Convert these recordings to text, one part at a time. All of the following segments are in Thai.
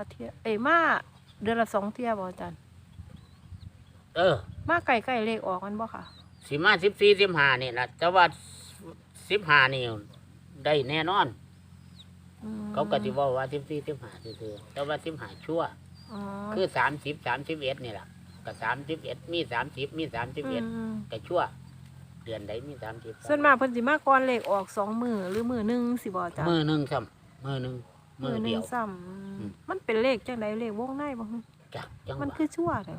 ละเที่ยเอ้ยมาเดือนละสองเที่ยบ่อาจารย์เออ มาใกล้ๆเลขออกกันบ่ค่ะ สิมาสิบสี่สิบห้านี่ละแต่ว่าสิบห้านี่ได้แน่นอน อืมเขาก็สิเว่าว่าสิบสี่สิบห้าซื่อๆแต่ว่าสิบห้าชั่ว อ๋อคือสามสิบสามสิบเอ็ดนี่แหละก็สามสิบเอ็ดมีสามสิบมีสามสิบเอ็ดมก็ชั่ว เดือนใดมีสามสิบส่วนมากเพิ่นสิมาก่อนเลขออกสองมือหรือมือหนึงสิบ่อาจารย์มือหนึ่งซ้ำมือหนึ่ง มือหนึเดีงยว ซ้ำอืมมันเป็นเลขจังไดเลขวงในบ่ฮึจักจังมันว่าคือชั่วเลย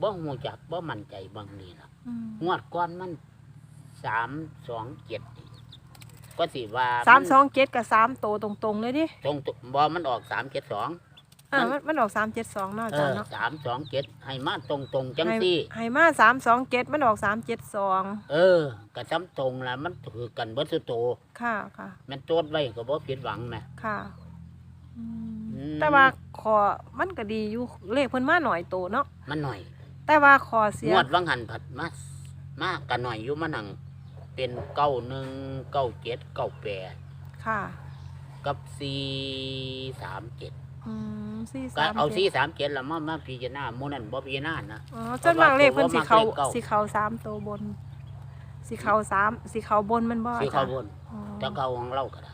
บ่หูจักบ่มั่นใจบางนี่ล่ะอืมงวดก้อนมันสามสองเจ็ดก็สิว่าสามสองเจ็ดกับสามโตตรงๆเลยดิตรงๆบ่มันออกสามเจ็ดสองอ่ามัมันนมันออกสามเจ็ดสองเนาะอาเอจารอย์เนาะสามสองเจ็ดให้มาตรงตรงๆจังให้ซี่ให้มาสามสองเจ็ดมันออกสามเจ็ดสองเออก็ซ้ำตรงละมันถือกันเบิดสุดโตค่ะค่ะ แมันโจดไว้ก็บ่ผิดหวังแหมค่ะอืมอืม แต่ว่าขอมันก็ดีอยู่เลขเพิ่นมาหน่อยโตเนาะมันหน่อย แต่ว่าขอเสีงยวดวังหันผัดมามากันหน่อยอยู่มานั่งเป็นเก้าหนึ่งเก้าเจ็ดเก้าแปดค่ะ กับสี่สามเจ็ดอืมสี่ก็สามเอาจ็ดสี่สามเจ็ดละมามาพิจารณาหมูนั่นบ่พิจารณานะ อ๋อจนบางเลขเพิ่นสิเขาเพราะว่ามักเลขเก้าสิเขาสามโตบนสิเขาสามสิเขาบนมันบ่สี่อาจาเขารย์บนอ๋อ จะเขาของเราก็ได้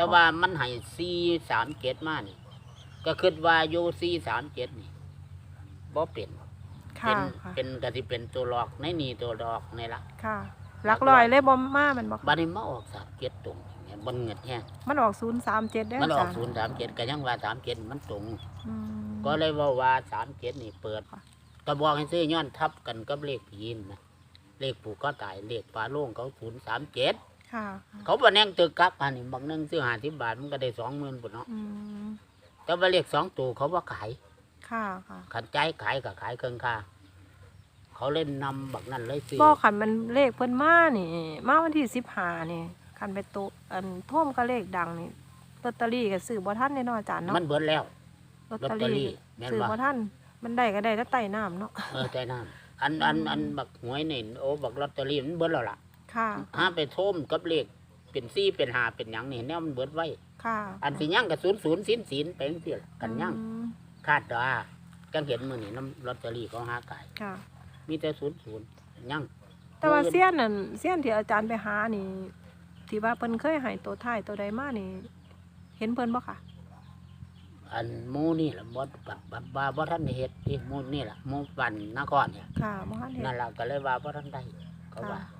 แต่ว่ามันให้สี่สามเจ็ดมานี่ก็คิดว่าอยู่สี่สามเจ็ดนี่บ่เป็นค่ะเป็นค่ะเป็นก็สิเป็นตัวหลอกในนี่ตัวหลอกในละค่ะหลักลอยเลยบ่มามันบ่บัดนี้มาออกสามเจ็ดตรงนี่บนเงินแห้งมันออกศูนย์สามเจ็ดได้มันอาออจากรย์ศูนย์สามเจ็ดก็ยังว่าสามเจ็ดมันตรง อืม ก็เลยว่าว่าสามเจ็ดนี่เปิดค่ะก็บอกให้ซื้อย้อนทับกันกับเลขผีนนะเลขปู่ก็ตายเลขปลาโล่งเขาศูนย์สามเจ็ด ค่ะเขาบอแน่งตึกกลับอันนี้บางนึงซื้อห้าสิบบาทมันก็ได้สองหมื่นปุ่นเนาะอืมแต่ว่าเลขสองตัวเขาว่าขายค่ะค่ะ ขันใจขายกับขายเครื่องค่าเขาเล่นนำบักนั่นเลยซื้อบ่ขันมันเลขเพิ่นมานี่มาวันที่สิบห้านี่คันไปโตะอันท่วมก็เลขดังนี่ลอตเตอรี่ก็ซื้อบ่ทันแน่นอนอาจารย์เนาะมันเบิดแล้ว ลอตลอตเตอเตอรี่รี่แม่นซื้อบ่บ่ทันมันได้ก็ได้แต่ใต้น้ำเนาะ เออใจน้ำอันอันอันบักหวยนี่โอ้บักลอตเตอรี่มันเบิดแล้วล่ะ ค่ะ ห้าไปโทมกับเลขเป็นซี่เป็นหาเป็นหยังนี่แนวมันเบิดไว้ ค่ะอันสิยังกับศูนย์ศูนย์สินสินไปจังซี่ล่ะกันยังอืมคาดว่าจังเห็นมือนี่น้ำลอตเตอรี่ของหาไก่ค่ะ มีแต่ศูนย์ศูนย์ยังแต่ว่าเสี้ยนนั่นเสี้ยนที่อาจารย์ไปหานี่ ที่ว่าเพิ่นเคยให้ตัวท้ายตัวใดมานี่ เห็นเพิ่นบ่ค่ะ อันหมูนี่แหละบดบัดบัดว่าบ่ท่านได้เฮ็ดที่หมูนี่แหละหมูปันนครเนี่ย ค่ะบ่ทันเห็น นั่นล่ะก็เลยว่าบ่ท่านได้เขาว่า ค่ะธ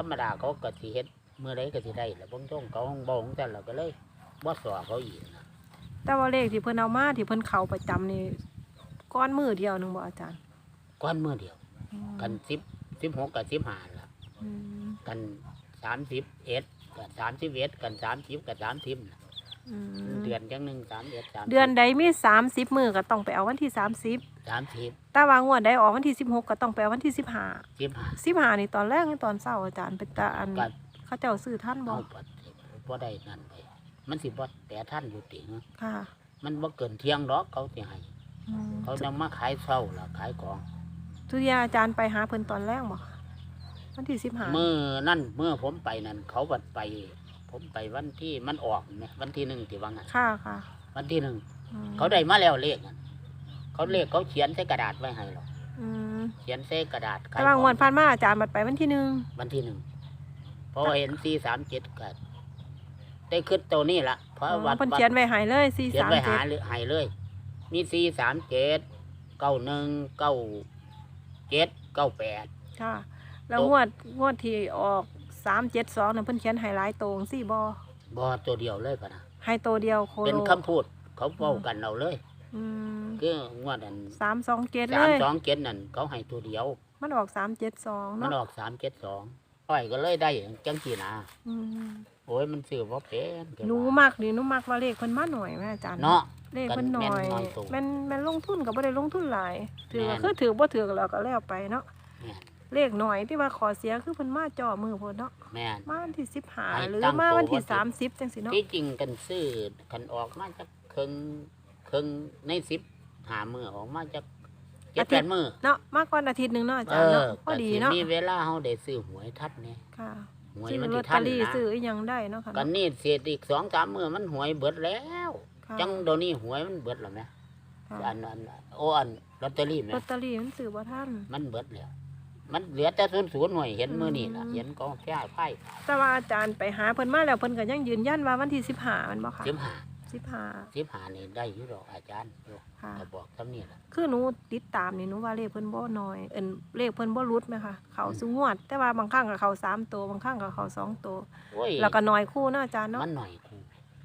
รรมดาเขาก็สิเฮ็ดเมื่อใดก็สิได้แหละเบางช่วงเขาห้องบ่ของแต่ละก็เลยบ่สอเขาอีกนะแต่ว่าเลขที่เพิ่นเอามาที่เพิ่นเข้าประจำนี่ก้อนมือเดียวหนึงบ่อาจารย์ก้อนมือเดียวอืมกัน10 16กับ15ล่ะอืมกัน31กับ31กัน30กับ30น่ะ อืมเดือนจังหนึง31 30เดือนใดมีสามสิบมือก็ต้องไปเอาวันที่สามสิบ30แต่ว่างวดใดออกวันที่สิบหกก็ต้องไปเอาวันที่สิบห้า15สิบห้านี่ตอนแรกนี่ตอนเช้าอาจารย์เป็นตาอันก็เขาเจ้าซื้อท่านบอเอากบ่บ่ได้นั่นไปมันสิบ่แต่ท่านอยู่ติงค่ะมันบ่เกินเที่ยงดอกเขาสิให้อืมเขานำมาขายเช้าล่ะขายของทุกอยางอาจารย์ไปหาเพิ่นตอนแรกบอกวันที่สิบห้า เมื่อนั่นเมื่อผมไปนั่นเขาบัดไป ผมไปวันที่มันออกไหมวันที่หนึ่งที่ว่างั้นค่ะค่ะวันที่หนึ่งอืมเขาได้มาแล้วเลขนั่นเขาเลขเขาเขียนใส่กระดาษไว้ให้หรอกอืมเขียนใส่กระดาษขายแต่ว่างวดของผ่านมาอาจารย์บัดไปวันที่หนึ่งวันที่หนึ่งพอเห็นสี่สามเจ็ดก็ได้ขึ้นตัวนี้ละเพราะอ๋อวัดเพิ่นเขียนไว้ให้เลยสี่เขียนสามไว้เจ็หาดเลยให้เลย มีสี่สามเจ็ดเก้าหนึ่งเก้าเจ็ดเก้าแปดค่ะ แล้วโต๊ะงวดงวดที่ออก สามเจ็ดสองเนี่ยเพิ่นเขียนไฮไลท์ตรงสี่บอบอตัวเดียวเลยปะนะไฮโตวเดียวโคโลเป็นคำพูดเขาเว้ากันเอาเลย อืมคืองวดอันสามสองเจ็ดเลสามย สองเจ็ดนั่นเขาให้ตัวเดียว มันออกสามเจ็ดสองมันเนาะออกสามเจ็ดสองอ้อยก็เลยได้จังสีนาอืมโอ้ยมันซื้อว่าเป็นหนูมักดิหนูมักว่าเลขเพิ่นมาหน่อยแม่อาจารย์ เนาะ เลขเพิ่นหน่อยกันแม่นน้อยตัวแม่นแม่นลงทุนก็บ่ได้ลงทุนหลายถือแม่ว่านคือถือบ่ถือก็แล้วก็แล้วไปเนาะแม่น เลขหน่อยที่ว่าขอเสียคือเพิ่นมาจ่อมือเพิ่นเนาะแม่น มาวันที่สิบห้าให้หรือตั้งมาวันที่โต๊ะสามสิบจังสิเนาะที่จริงกันซื้อกันออกมาจากครึ่งครึ่งในสิบหามือออกมาจากเจ็ดแปดมือเนาะมาก่อนอาทิตย์หนึงเนาะอาเอจารย์เนาะอพอดีเนาะก็สิมีเวลาเขาได้ซื้อหวยทัดเนี่ยค่ะหวยซื้อมันลอที่ตเตทัอนรี่นะซื้ออีหยังได้เนาะค่ะกันนี่เสียอีกสองสามมือมันหวยเบิดแล้วคค่ะจังเดี๋ยวนี้หวยมันเบิดแล้วแหมค่ะอันอันโอ้อันลอตเตอรี่แหมลอตเตอรี่มันซื้อบ่ทันมันเบิดแล้ว มันเหลือแต่ศูนย์ศูนย์หน่วยเห็นมือนี่ล่ะอืมเห็นกองแพ้ไพ่แต่ว่าอาจารย์ไปหาเพิ่นมาแล้วเพิ่นก็ยังยืนยันว่าวันที่15มันบ่ค่ะสิบห้า15สิบห้านี่ได้อยู่ดอกอาจารย์อยู่ค่ะก็บอกทำนี่ล่ะคือหนูติดตามนี่หนูว่าเลขเพิ่นบ่น้อยเอิ้นเลขเพิ่นบ่หลุดไหมคะเขาสุงวด แต่ว่าบางครั้งก็เขาสามตัวบางครั้งก็เขาสองตัวโอ้ยแล้วก็น้อยคู่เนาะอาจารย์เนาะมันหน่อยครู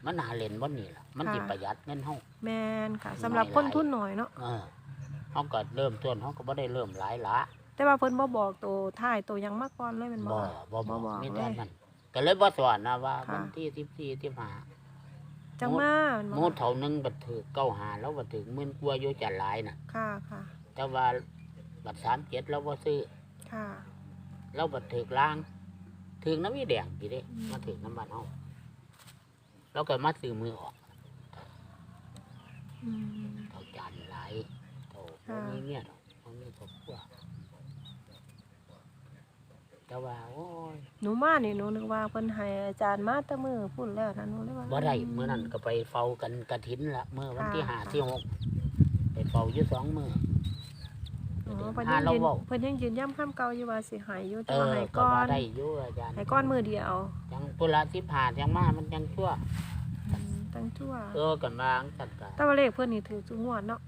มันหาเล่นบ่นี่ล่ะมันสิค่ะประหยัดเงินเฮาแม่นค่ะสำหรับคนทุนน้อยเนาะเออเฮาก็เริ่มต้นเฮาก็บ่ได้เริ่มหลายละ แต่ว่าเพิ่นบ่บอกตัวท้ายตัวหยังมาก่อนเลยแม่นบ่บ่คะบ่ บ่บ่บอกมีเลแต่ยนั้นก็เลยบ่สอนนะว่าค่ะ วันที่14 15จังมาแม่นหบ่มูเท่านึงบัดถือเก้าหาแล้วบัดถือหมื่นกว่าอยู่จะหลายน่ะ ค่ะค่ะแต่ว่าบัด37เราบ่ซื้อค่ะเราบัดถือล้างถือน้ำมีแดงพี่เด้อืมมาถือน้ำบ้านเฮาแล้วก็มาซื้อมือออกอืมเขาจานหลายโตค่ะบ่มีเมียดอกบ่มีครอบครัว แต่ว่าโอ้ยหนูมานี่หนูนึกว่าเพิ่นให้อาจารย์มาแต่มื้อพุ่นแล้วนะหนูเลยว่าบ่ได้มื้อนั้นก็ไปเฝ้ากันกระถินละมื้อวันที่ค่ะห้าที่หกไปเฝ้าอยู่สองมื้อ อ๋อเพิ่นหายังเรายืนเว้า เพิ่นยังยืนย้ำคำเก่าอยู่ว่าสิให้อยู่เอแต่ว่าอให้ก็ก่อว่านได้อยู่อาจารย์ให้ก้อนมือเดียวจังปุระสิผ่านยังมามันยังชั่ว อืมตั้งชั่ว เออกันมาจัดการแต่ว่าเลขเพื่อนนี่ถือจุงวดเนาะ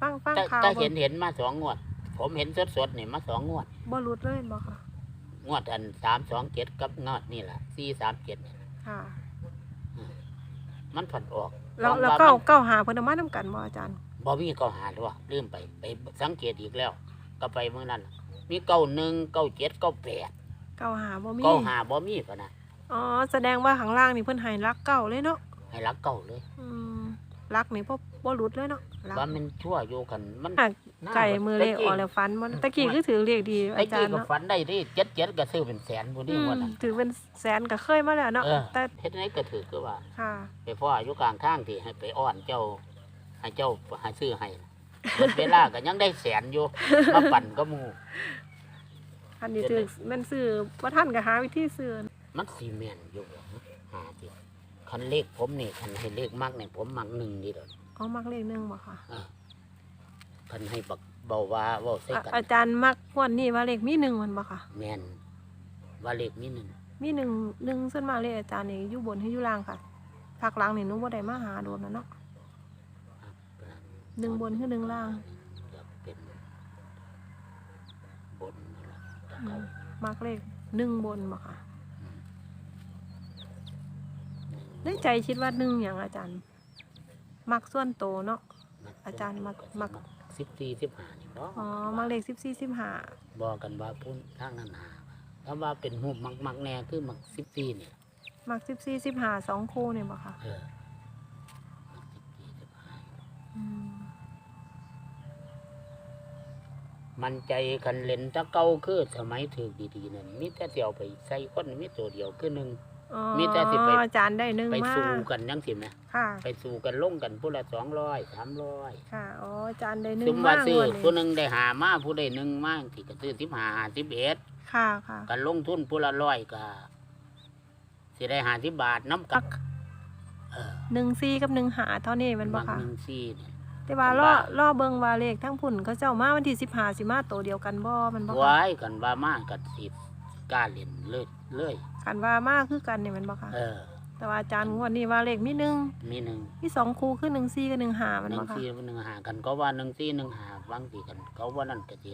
ฟังฟังแต่ข่าวแต่บ่เห็นเห็นมาสองงวด ผมเห็นสดสดๆนี่มาสองงวด บ่หลุดเลยบ่ค่ะ งวดอันสามสองเจ็ดกับงวดนี่แหละสี่สามเจ็ดค่ะ มันผันออกแล้วมองแล้วว่าเก้ามันเก้าหาเพิ่นเอามานํกันบ่อาจารย์บ่มีเก้าหาด้วยลืมไปไปสังเกตอีกแล้ว ก็ไปเมื่อนั้นมีเก้าหนึ่งเก้าเจ็ดเก้าแปดเก้าหาบ่มีเก้าหาบ่มีปะนะอ๋อแสดงว่าข้างล่างนี่เพิ่นให้รักเก้าเลยเนาะให้รักเก้าเลย อืมรักนี่บ่บ่หลุดเลยเนาะรักว่ามันชั่วอยู่กันมันอะน่า ไก่มือเลขออกตะแล้วฟันมันตะกี้คือถือเลขดีไอ้อาจากี้รย์ก็เนาะฝันได้ที่เจ็ดเจ็ดก็ซื้อเป็นแสนพอดีอืมวันนั้นถือเป็นแสนก็เคยมาแล้วเนาะเออแต่เฮ็ดไหนก็ถือก็ว่าค่ะไปพ่ออยู่กลางทางที่ให้ไปอ้อนเจ้า ให้เจ้าให้ซื้อให้เบิดเวลาก็ยังได้แสนอยู่มาปั่นก็มูคันนี้ถือมันซื้อบ่ทันก็หาวิธีซื้อมันซีเมนอยู่บ่หาจิคันเลขผมนี่คันให้เลขมักนี่ผมมักหนึ่งนี่เด้อเอามักเลขหนึงบ่ค่ะ อ่าคันให้บักเบาว่าเว้าใส่อะกันอาจารย์มักงวดนี้ว่าเลขมีหนึ่งมันบ่ค่ะ แม่นว่าเลขมีหนึ่งมีหนึ่งหนึ่งส่วนมากเลยอาจารย์นี่อยู่บนให้อยู่ล่างค่ะภาคหลังนี่หนุบ่ได้มาหาโดนแล้วเนาะ หนึ่งบนคือหนึ่งล่างจะเป็นบนนั่นล่ะแต่อืเขามมักเลขหนึ่งบนบ่ค่ะ ในใจคิดว่าหนึ่งอย่างอาจารย์ มักส่วนโตวเนาะ อาจารย์มักมักสิบสี่สิบห้านี่บ่อ๋อมักเลขสิบสี่สิบห้าบอกกันว่าพุ่นทางนั้นหาถ้าว่าเป็นหูปมักมักแน่คือมักสิบสี่นี่มักสิบสี่สิบห้าสองคู่เนี่ยบ่ค่ะเออมักสิบสี่สิบห้าอืมมันใจคันเล่นแตะเก่าคือสมัยถือดีๆนั่นมีแต่เดียวไปใส่คนมีตัวเดียวคือหนึ่ง อ๋อมีแต่สิไป อาจารย์ได้หนึ่งไปมาสู้กันยังสิแหมค่ะ ไปสู้กันลงกันผู้ละสองร้อยสามร้อยค่ะอ๋ออาจารย์ได้หนึ่ซุงมมาว่าซื้อวันผู้นี้หนึ่งได้หามาผู้ใดหนึ่งมาที่ก็ซื้อสิบห้าสิบเอ็ดค่ะค่ะกันลงทุนผู้ละร้อยก็สิได้หาสิบบาทน้ำกัมับกเออหนึ่งสี่กับหนึ่งหาเท่านี้แมันบ่มักค่ะ หนึ่งซี่เนี่ย แต่ว่ามันล่อว่าล่อเบิงว่าเลขทั้งพุ่นเขาเจ้ามาวันที่สิบห้าสิมาโตวเดียวกันบ่แมันบ่ค่ะ ไว้กันว่ามากันสิ กล้าเล่นเลยเลยกันว่ามาคือกันเนี่ยแมันบ่ค่ะ เออ แต่ว่าอาจารย์งวดนี้ว่าเลขมีหนึ่งมีหนึ่งมีสองคู่คือหนึ่งสี่กับหนึ่งหาแมันหนึ่บ่งค่ะ ซี่หนึ่งหากันก็ว่าหนึ่งซี่หนึ่งหาบางทีกัน เขาว่านั่นกะจิ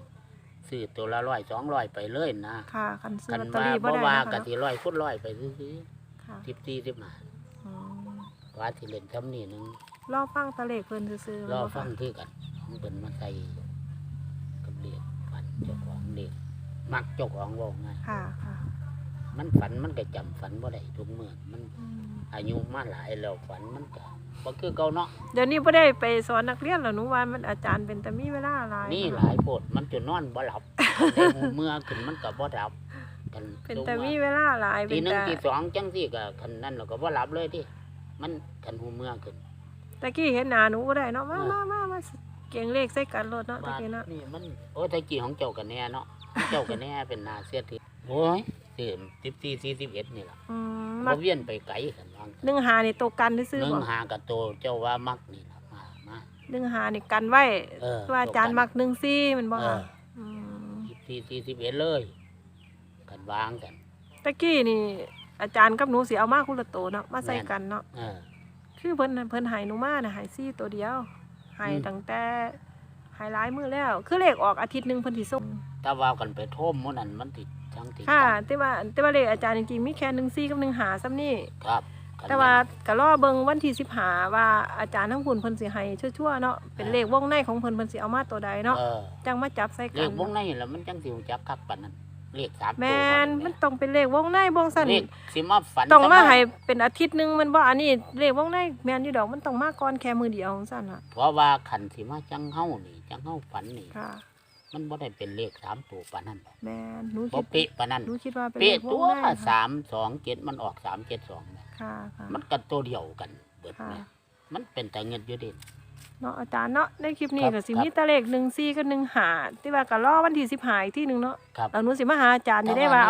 ซื้อตัวละร้อยสองร้อยไปเลยนะค่ะคันซื้อกันลอตเตอว่ารี่บ่บ่ได้ว่านะคะกะสิร้อยฟุตร้อยไปซื้อค่ะสิบสี่สิบห้าอืมว่าที่เล่นทำนี่หนึงรอฟังตะเลขเพิ่นซื่อๆรอแม่นบ่ฟัค่ะงคือกันของเป็นมาใส่กับเรียกฝันเจ้าของเรียก มักเจ้าของว่าไงายค่ะค่ะมันฝันมันก็จำฝันบ่ได้ทุกเมื่อมันอืมอายุมาหลายแล้วฝันมันก็บ่คือเก่าเนาะเดี๋ยวนี้บ่ได้ไปสอนนักเรียนแล้วหนูว่ามันอาจารย์เป็นแต่มีเวลาหลายนี่หค่ะลายโพดมันจนนอนบ่หลับได้หูเมื่อขึ้นมันก็บ่หลับกันเป็นลงแต่มามีเวลาหลายเป็ตีนหนึ่งแต่ตีสองจังสี่ก็คันนั้นเราก็บ่หลับเลยที่มันคันหูเมื่อขึ้น ตะกี้เห็นหน้าหนูบ่ได้เนาะมาเออมามามาเก่งเลขใส่กันรถเนาะตะบาดกี้เนาะนี่มันโอ้ยแตะกี้ของเจ้ากันแน่เนาะ เจ้ากันแน่เป็นนาเสียถือโอ้ยสิบสี่สี่สิบเอ็ดนี่ล่ะอืมมับ่กเวียนไปไกลกันวางหนึ่งหานี่ตัวกันซื้อหนึ่ๆงบ่หากับโตเจ้าว่ามักนี่ล่ะมามาหนึ่งหานี่กันไว้เออว่าอาจารย์มักหนึ่งซี่แมันบ่เอค่ะอมสี่สี่สิบเอ็ดเลย กันวางกัน ตะกี้นี่ อาจารย์กับหนูสิเอามาคุละโตเนาะมาใส่กันเนาะ เออ คือเพิ่นน่ะเพิ่นให้หนูมาน่ะให้ซี่ตัวเดียวให้อืม ตั้งแต่ ให้หลายมื้อแล้ว คือเลขออกอาทิตย์หนึงเพิ่นสิส่งถ้าว่ากันไปโท่มหมื้นั้นมันติดทั้งติดค่ะกันแต่ว่าแต่ว่าเลขอาจารย์จริงๆมีแค่1ซี่กับ1หาซ้ำนี่ครับกันแต่ว่าก็รอเบิ่งวันที่15ว่าอาจารย์ทั้งพุ่นเพิ่นสิให้ชั่วๆเนาะเป็นเลขวงในของเพิ่นเพิ่นสิเอามาตัวใดเนาะเออจังมาจับใส่เลกันขวงในแล้วมันจังสิรู้จักคักปานนั้น เลขสามตัวแม่นบ่มันแต้องเป็นเลขวงในวงสั้นเลขสิมาฝันต้องมาซะให้เป็นอาทิตย์หนึงแมันบ่อันนี้เลขวงในแม่นอยู่ดอกมันต้องมาก่อนแค่มือเดียวของสั้นล่ะเพราะว่าขันสิมาจังเฮานี่จังเฮาฝันนี่ ค่ะ มันบ่ได้เป็นเลขสามตัวปานนั้นแม่นหนูบ่คิดเป๊ะปานนั้น หนูคิดว่าเป็นเป๊ะเลขวตังวในค่ะสามสองเจ็ดมันออกสามเจ็ดสองเนี่ยค่ะค่ะมันกันตัวเดียวกันเบิดค่ะเนี่ยมันเป็นแต่เงินอยู่เด่น เนาะอาจารย์เนาะในคลิปนี้ครับก็สิครับมีแต่เลข1 4กับ1 5ที่ว่าก็รอวันที่15อีกที่หนึงเนาะครับ แล้วหนูสิมาหาอาจารย์นี่แต่ได้ว่าว่า